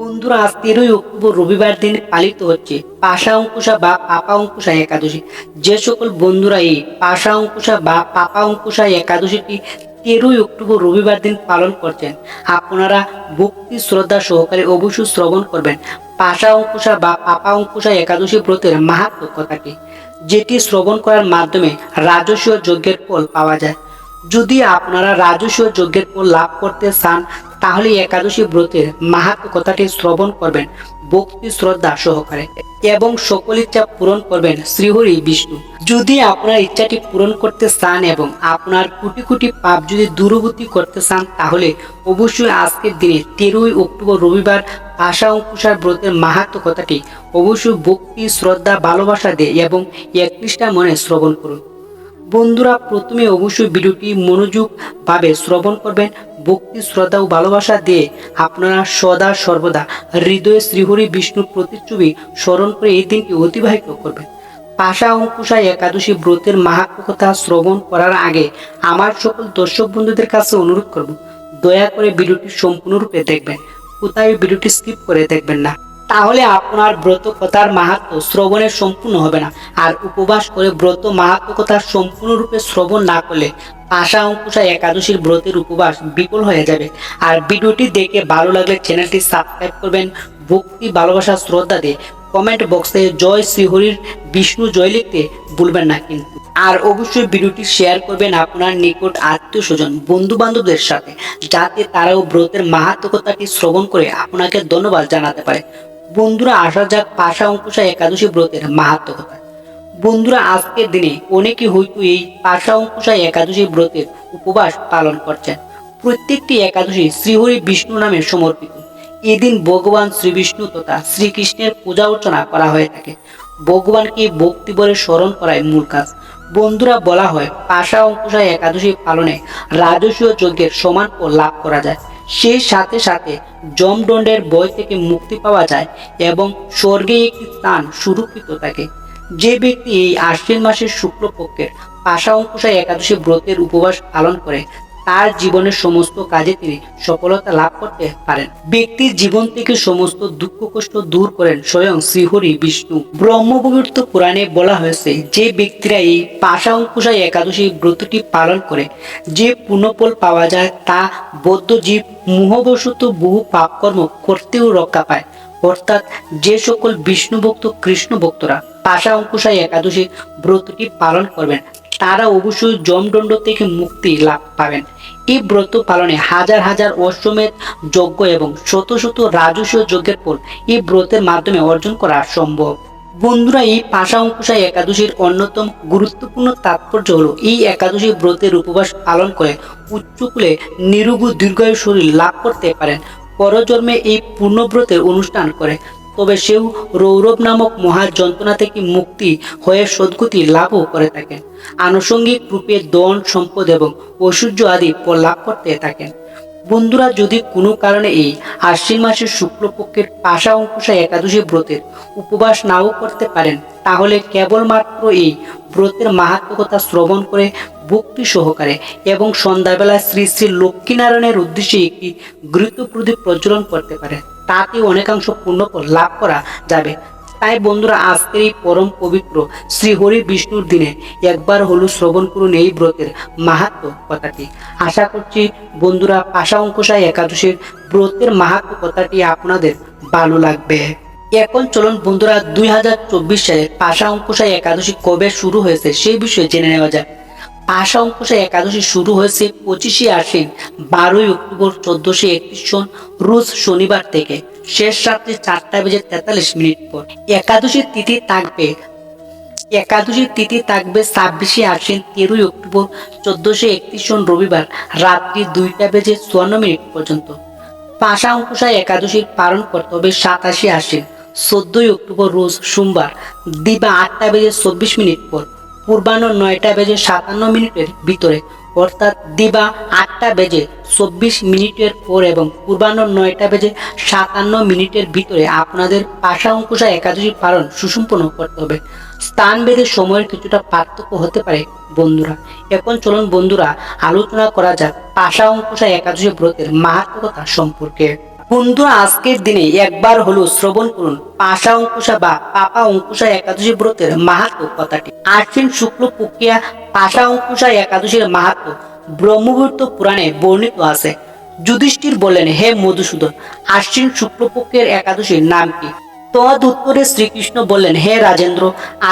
বন্ধুরা, আজ তেরোই অক্টোবর, রবিবার দিন পালিত হচ্ছে পাশা অঙ্কুশা বা পাপা অঙ্কুশা একাদশী। যে সকল বন্ধুরা এই পাশা অঙ্কুশা বা পাপা অঙ্কুশা একাদশীটি তেরোই অক্টোবর, রবিবার দিন পালন করছেন, আপনারা ভক্তি শ্রদ্ধা সহকারে অবশ্যই শ্রবণ করবেন পাশা অঙ্কুশা বা পাপা অঙ্কুশা একাদশী ব্রতের মাহাত্ম কথাটি যেটি শ্রবণ করার মাধ্যমে রাজস্বীয় যজ্ঞের ফল পাওয়া যায়। যদি আপনারা রাজস্ব যজ্ঞের ফল লাভ করতে চান তাহলে একাদশী ব্রতের মাহাত্ম কথাটি শ্রবণ করবেন, ভক্তি শ্রদ্ধা সহকারে এবং সকল ইচ্ছা পূরণ করবেন শ্রীহরি বিষ্ণু। যদি আপনার ইচ্ছাটি পূরণ করতে চান এবং আপনার কোটি কোটি পাপ যদি দূরবর্তী করতে চান, তাহলে অবশ্যই আজকের দিনে তেরোই অক্টোবর রবিবার আশা অঙ্কুশার ব্রতের মাহাত্ম কথাটি অবশ্যই ভক্তি, শ্রদ্ধা, ভালোবাসা দিয়ে এবং একত্রিশটা মনে শ্রবণ করুন। বন্ধুরা, প্রথমে অবশ্যই ভিডিওটি মনোযোগভাবে শ্রবণ করবেন ভক্তি, শ্রদ্ধা ও ভালোবাসা দিয়ে আপনারা সদা সর্বদা হৃদয়ে শ্রীহরি বিষ্ণুর প্রতিচ্ছবি স্মরণ করে এই দিনটি অতিবাহিত করবেন। পাশা অঙ্কুশা একাদশী ব্রতের মাহাত্ম কথা শ্রবণ করার আগে আমার সকল দর্শক বন্ধুদের কাছে অনুরোধ করব, দয়া করে ভিডিওটি সম্পূর্ণরূপে দেখবেন। কোথায় ভিডিওটি স্কিপ করে দেখবেন না। তাহলে আপনার ব্রত কথার মাহাত্ম শ্রবণের সম্পূর্ণ হবে না। আর উপবাস করে ব্রত মাহাত্ম কথা সম্পূর্ণরূপে শ্রবণ না করলে আশা অঙ্কুশা একাদশীর ব্রতের উপবাস বিফল হয়ে যাবে। আর ভিডিওটি দেখে ভালো লাগলে চ্যানেলটি সাবস্ক্রাইব করবেন। ভক্তি, ভালোবাসা, শ্রদ্ধা দিয়ে কমেন্ট বক্সে জয় শ্রীহরির বিষ্ণু জয় লিখতে ভুলবেন না কিন্তু। আর অবশ্যই ভিডিওটি শেয়ার করবেন আপনার নিকট আত্মীয় স্বজন বন্ধু বান্ধবদের সাথে, যাতে তারাও ব্রতের মাহাত্মকতাটি শ্রবণ করে আপনাকে ধন্যবাদ জানাতে পারে। বন্ধুরা আসা যাক পাশা অঙ্কুশা একাদশী ব্রতের মাহাত্ম কথা। বন্ধুরা, আজকের দিনে অনেকে হয়তো এই পাশা অঙ্কুশা একাদশী ব্রতের উপবাস পালন করছেন। প্রত্যেকটি একাদশী শ্রীহরি বিষ্ণু নামে সমর্পিত। এদিন ভগবান শ্রী বিষ্ণু তথা শ্রীকৃষ্ণের পূজা অর্চনা করা হয়ে থাকে। ভগবানকে ভক্তি বলে স্মরণ করায় মূল কাজ। বন্ধুরা, বলা হয় পাশা অঙ্কুশা একাদশী পালনে রাজস্বীয় যজ্ঞের সমান ও লাভ করা যায়। সেই সাথে সাথে জমদণ্ডের বই থেকে মুক্তি পাওয়া যায় এবং স্বর্গে একটি স্থান সুরক্ষিত থাকে। যে ব্যক্তি এই আশ্বিন মাসের শুক্লপক্ষের পাশা অঙ্কুশা একাদশী ব্রতের উপবাস পালন করে তার জীবনের সমস্ত কাজে তিনি সফলতা লাভ করতে পারেন। ব্যক্তির জীবন থেকে সমস্ত দুঃখ কষ্ট দূর করেন স্বয়ং শ্রীহরি বিষ্ণু। ব্রহ্মবৈবর্ত পুরাণে বলা হয়েছে, যে ব্যক্তিরা এই পাশা অঙ্কুশা একাদশী ব্রতটি পালন করে, যে পুণ্যফল পাওয়া যায় তা বৌদ্ধ জীব মোহবশত বহু পাপকর্ম করতেও রক্ষা পায়। অর্থাৎ যে সকল বিষ্ণু ভক্ত কৃষ্ণ ভক্তরা পাশা অঙ্কুশা একাদশী ব্রতটি পালন করবেন তারা অবশ্যই জমদণ্ড থেকে মুক্তি লাভ পাবেন। এই ব্রত পালনে হাজার হাজার অশ্বমেধ যজ্ঞ এবং শত শত রাজস্ব যজ্ঞের ফল এই ব্রতের মাধ্যমে অর্জন করা সম্ভব। বন্ধুরা, এই পাশা অঙ্কুশা একাদশীর অন্যতম গুরুত্বপূর্ণ তাৎপর্য হলো এই একাদশী ব্রতের উপবাস পালন করে উচ্চকুলে নিরুগু দীর্ঘায়ু শরীর লাভ করতে পারেন। পরজন্মে এই পূর্ণব্রতের অনুষ্ঠান করে তবে সেও রৌরব নামক মহা যন্ত্রণা থেকে মুক্তি হয়ে সদ্গতি লাভও করে থাকেন। আনুষঙ্গিক রূপে দন সম্পদ এবং ঐশ্বর্য আদি লাভ করতে থাকেন। বন্ধুরা, যদি কোনো কারণে এই আশ্বিন মাসের শুক্লপক্ষের পাশা অঙ্কুশা একাদশী ব্রতের উপবাস নাও করতে পারেন, তাহলে কেবলমাত্র এই ব্রতের মাহাত্মকতা শ্রবণ করে ভক্তি সহকারে এবং সন্ধ্যাবেলা শ্রী শ্রী লক্ষ্মীনারায়ণের উদ্দেশ্যে একটি গুরুত্ব প্রদীপ প্রজ্বলন করতে পারে তাতে অনেকাংশ পুণ্যফল লাভ করা যাবে। তাই বন্ধুরা, আজকের এই পরম পবিত্র শ্রী হরি বিষ্ণুর দিনে একবার হলো শ্রবণ করুন এই ব্রতের মাহাত্ম কথাটি। আশা করছি বন্ধুরা, পাশা অঙ্কুশায় একাদশীর ব্রতের মাহাত্ম কথাটি আপনাদের ভালো লাগবে। এখন চলুন বন্ধুরা, দুই হাজার চব্বিশ সালে পাশা অঙ্কুশায় একাদশী কবে শুরু হয়েছে সেই বিষয়ে জেনে নেওয়া যায় পাশা অঙ্কুশা একাদশী শুরু হয়েছে পঁচিশে আশ্বিন, বারোই অক্টোবর চোদ্দশো একত্রিশ সন রোজ শনিবার থেকে। শেষ রাত্রি চারটা বেজে তেতাল্লিশ মিনিট পর। একাদশীর তিথি থাকবে। একাদশীর তিথি থাকবে ছাব্বিশে আশ্বিন, তেরোই অক্টোবর চোদ্দশো একত্রিশ সন রবিবার, রাত্রি দুইটা বেজে চুয়ান্ন মিনিট পর্যন্ত। পাশা অঙ্কুশায় একাদশীর পালন করতে হবে সাতাশে আশ্বিন, চোদ্দই অক্টোবর রোজ সোমবার, দিবা আটটা বেজে চব্বিশ মিনিট পর। পূর্বাহ্ন নয়টা বেজে সাতান্ন মিনিটের ভিতরে, অর্থাৎ দিবা আটটা বেজে চব্বিশ মিনিটের পর এবং পূর্বাহ্ন নয়টা বেজে সাতান্ন মিনিটের ভিতরে আপনাদের পাশা অঙ্কুশা একাদশী পালন সুসম্পন্ন করতে হবে। স্থান ভেদে সময়ের কিছুটা পার্থক্য হতে পারে, বন্ধুরা। এখন চলুন বন্ধুরা, আলোচনা করা যাক পাশা অঙ্কুশা একাদশী ব্রতের মাহাত্মকতা সম্পর্কে। বন্ধুরা আজকের দিনে একবার হলো শ্রবণ করুন। পাশা অঙ্কুশা বা পাপা অঙ্কুশা একাদশী ব্রতের মাহাত্ম কথাটি। আশ্বিন শুক্ল প্রক্রিয়া পাশা অঙ্কুশা একাদশীর মাহাত্ম। ব্রহ্মগুপ্ত পুরাণে বর্ণিত আছে। যুধিষ্ঠির বললেন, হে মধুসূদন, আশ্বিন শুক্লপক্ষের একাদশীর নাম কি? তদ উত্তরে শ্রীকৃষ্ণ বললেন, হে রাজেন্দ্র,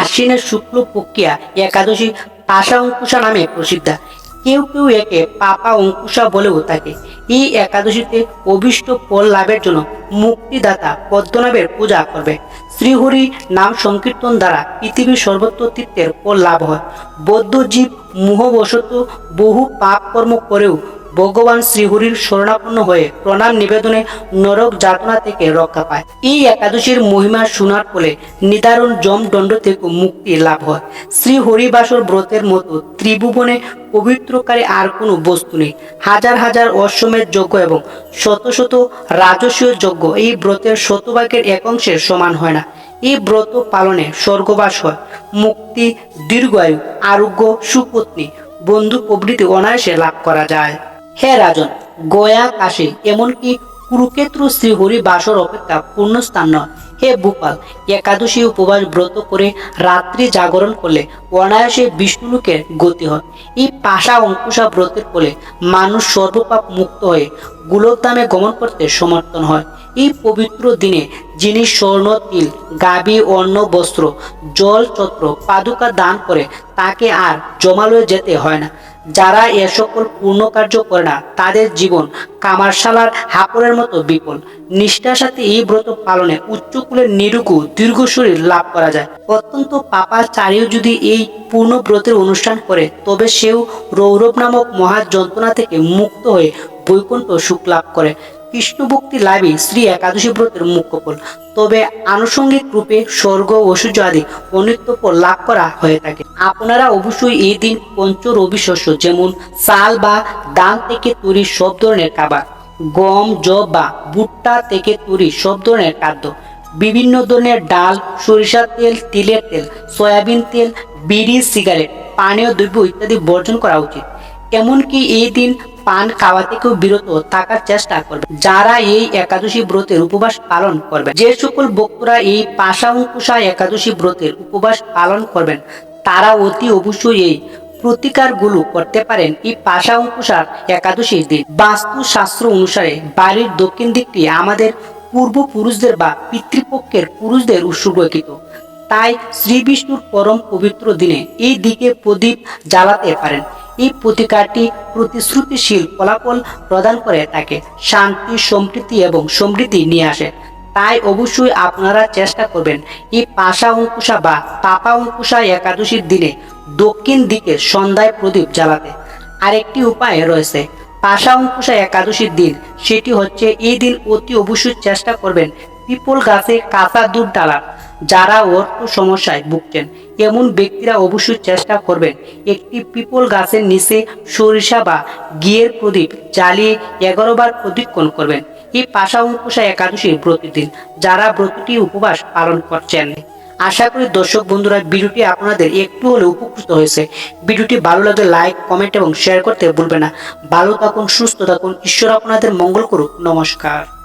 আশ্বিনের শুক্ল প্রক্রিয়া একাদশী পাশা অঙ্কুশা নামে প্রসিদ্ধা। কেউ কেউ একে পাপা অঙ্কুশা বলেও থাকে। এই একাদশীতে অভিষ্ট ফল লাভের জন্য মুক্তিদাতা পদ্মনাভের পূজা করবে। শ্রীহরি নাম সংকীর্তন দ্বারা পৃথিবীর সর্বত্র তীর্থের ফল লাভ হয়। বৌদ্ধ জীব মোহবশত বহু পাপ কর্ম করেও ভগবান শ্রীহরির শরণাপন্ন হয়ে প্রণাম নিবেদনে নরক যাতনা থেকে রক্ষা পায়। এই একাদশীর মহিমা শোনার ফলে নিদারুণ জমদণ্ড থেকে মুক্তি লাভ হয়। শ্রী হরিবাসর ব্রতের মতো ত্রিভুবনে পবিত্রকারী আর কোনো বস্তু নেই। হাজার হাজার অশ্বমেধ যজ্ঞ এবং শত শত রাজস্বীয় যজ্ঞ এই ব্রতের শতভাগের এক অংশের সমান হয় না। এই ব্রত পালনে স্বর্গবাস হয়। মুক্তি, দীর্ঘায়ু, আরোগ্য, সুপত্নী, বন্ধু প্রভৃতি অনায়াসে লাভ করা যায়। হে রাজন গয়া কাশী এমনকি কুরুক্ষেত্র শ্রীহরি বাসর অপেক্ষা পূর্ণস্থান নয়। হে ভূপাল, একাদশী উপবাস ব্রত করে রাত্রি জাগরণ করলে অনায়াসে বিষ্ণুলোকের গতি হয়। এই পাশা অঙ্কুশা ব্রতের ফলে মানুষ সর্বপাপ মুক্ত হয়ে গোলকধামে গমন করতে সমর্থন হয়। এই পবিত্র দিনে যিনি স্বর্ণ, তিল, গাবি অন্ন বস্ত্র, জল, ছত্র, পাদুকা দান করে, তাকে আর জমালয়ে যেতে হয় না। যারা এ সকল পূর্ণ কার্য করে না, তাদের জীবন কামারশালার হাপড়ের মতো বিপুল। নিষ্ঠার সাথে এই ব্রত পালনে উচ্চকুলের নিরুকু, দীর্ঘ শরীর লাভ করা যায়। অত্যন্ত পাপাচারীও যদি এই পূর্ণ ব্রতের অনুষ্ঠান করে, তবে সেও রৌরব নামক মহা যন্ত্রণা থেকে মুক্ত হয়ে বৈকুণ্ঠ সুখ লাভ করে। কৃষ্ণ ভক্তি লাভই শ্রী একাদশী ব্রতের মুখ্য ফল। তবে আনুষঙ্গিক রূপে স্বর্গ ঐশ্বর্য আদি অনিত্য ফল লাভ করা হয়ে থাকে। আপনারা অবশ্যই এই দিন পঞ্চ রবি শস্য, যেমন চাল বা দান থেকে তৈরি সব ধরনের খাবার, গম জব বা ভুট্টা থেকে তৈরি সব ধরনের খাদ্য, বিভিন্ন ধরনের ডাল, সরিষার তেল, তিলের তেল, সয়াবিন তেল, বিড়ি, সিগারেট, পানীয় দ্রব্য ইত্যাদি বর্জন করা উচিত। এমনকি এই দিন পান খাওয়া থেকেও বিরত থাকার চেষ্টা করবে। যারা এই একাদশী ব্রতের উপবাস পালন করবে, যে সকল বক্তরা এই পাশা অঙ্কুশা একাদশী ব্রতের উপবাস পালন করবেন, তারা অতি অবশ্যই এই প্রতিকারগুলো করতে পারেন এই পাশা অঙ্কুশার একাদশীর দিন। বাস্তু শাস্ত্র অনুসারে বাড়ির দক্ষিণ দিকটি আমাদের পূর্বপুরুষদের বা পিতৃপক্ষের পুরুষদের উৎসর্গিত তাই শ্রী বিষ্ণুর পরম পবিত্র দিনে এই দিকে প্রদীপ জ্বালাতে পারেন। এই প্রতিকারটি প্রতিশ্রুতিশীল ফলাফল প্রদান করে তাকে শান্তি, সম্প্রীতি এবং সমৃদ্ধি নিয়ে আসে। তাই অবশ্যই আপনারা চেষ্টা করবেন এই পাশা অঙ্কুশা বা পাপা অঙ্কুশা একাদশীর দিনে দক্ষিণ দিকে সন্ধ্যায় প্রদীপ জ্বালাতে। আরেকটি উপায় রয়েছে। পাশা অঙ্কুশা একাদশীর দিন, সেটি হচ্ছে এই দিন অতি অবশ্যই চেষ্টা করবেন পিপল গাছে কাঁচা দুধ ডালার। যারা অর্থ সমস্যায় ভুগছেন। এমন ব্যক্তিরা অবশ্যই চেষ্টা করবেন একটি পিপল গাছের নিচে সরিষা বা ঘিয়ের প্রদীপ জ্বালিয়ে এগারো বার প্রদীক্ষণ করবেন। এই পাশা অঙ্কুশা একাদশীর প্রতিদিন যারা ব্রতটি উপবাস পালন করছেন। আশা করি দর্শক বন্ধুরা, ভিডিওটি আপনাদের একটু হলে উপকৃত হয়েছে। ভিডিওটি ভালো লাগলে লাইক, কমেন্ট এবং শেয়ার করতে ভুলবেন না। ভালো থাকুন, সুস্থ থাকুন। ঈশ্বর আপনাদের মঙ্গল করুক। নমস্কার।